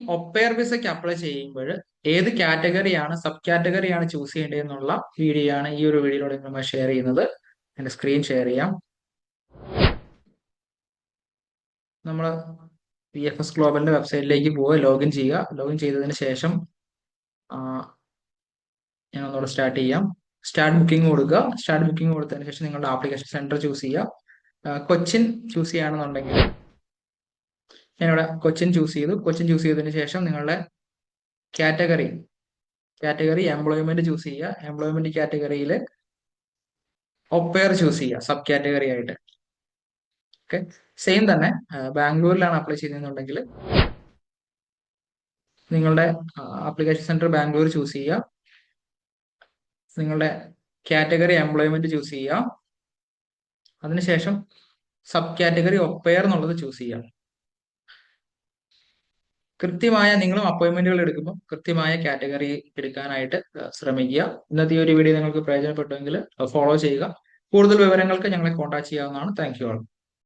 ഒപ്പയർ വിസയ്ക്ക് അപ്ലൈ ചെയ്യുമ്പോൾ ഏത് കാറ്റഗറിയാണ് സബ് കാറ്റഗറിയാണ് ചൂസ് ചെയ്യേണ്ടത് എന്നുള്ള വീഡിയോ ആണ് ഈ ഒരു വീഡിയോയിലൂടെ നമ്മൾ ഷെയർ ചെയ്യുന്നത്. എന്റെ സ്ക്രീൻ ഷെയർ ചെയ്യാം. നമ്മൾ പി എഫ് എസ് ഗ്ലോബലിന്റെ വെബ്സൈറ്റിലേക്ക് പോവുക ലോഗിൻ ചെയ്യുക. ലോഗിൻ ചെയ്തതിന് ശേഷം ഞാൻ ഒന്നുകൂടെ സ്റ്റാർട്ട് ചെയ്യാം. സ്റ്റാർട്ട് ബുക്കിംഗ് കൊടുക്കുക. സ്റ്റാർട്ട് ബുക്കിംഗ് കൊടുത്തതിന് ശേഷം നിങ്ങളുടെ ആപ്ലിക്കേഷൻ സെന്റർ ചൂസ് ചെയ്യുക. കൊച്ചിൻ ചൂസ് ചെയ്യുകയാണെന്നുണ്ടെങ്കിൽ ഞാനിവിടെ കൊച്ചിൻ ചൂസ് ചെയ്തു. കൊച്ചിൻ ചൂസ് ചെയ്തതിന് ശേഷം നിങ്ങളുടെ കാറ്റഗറി കാറ്റഗറി എംപ്ലോയ്മെന്റ് ചൂസ് ചെയ്യുക. എംപ്ലോയ്മെന്റ് കാറ്റഗറിയിൽ ഒപ്പയർ ചൂസ് ചെയ്യുക സബ് കാറ്റഗറി ആയിട്ട്. ഓക്കെ സെയിം തന്നെ ബാംഗ്ലൂരിലാണ് അപ്ലൈ ചെയ്യുന്നുണ്ടെങ്കിൽ നിങ്ങളുടെ ആപ്ലിക്കേഷൻ സെന്റർ ബാംഗ്ലൂർ ചൂസ് ചെയ്യുക. നിങ്ങളുടെ കാറ്റഗറി എംപ്ലോയ്മെന്റ് ചൂസ് ചെയ്യുക. അതിനുശേഷം സബ് കാറ്റഗറി ഒപ്പയർ എന്നുള്ളത് ചൂസ് ചെയ്യാം കൃത്യമായ നിങ്ങളും അപ്പോയിന്റ്മെന്റുകൾ എടുക്കുമ്പോൾ കൃത്യമായ കാറ്റഗറി എടുക്കാനായിട്ട് ശ്രമിക്കുക. ഇന്നത്തെ ഈ ഒരു വീഡിയോ നിങ്ങൾക്ക് പ്രയോജനപ്പെട്ടുവെങ്കിൽ ഫോളോ ചെയ്യുക. കൂടുതൽ വിവരങ്ങൾക്ക് ഞങ്ങളെ കോൺടാക്ട് ചെയ്യാവുന്നതാണ്. Thank you all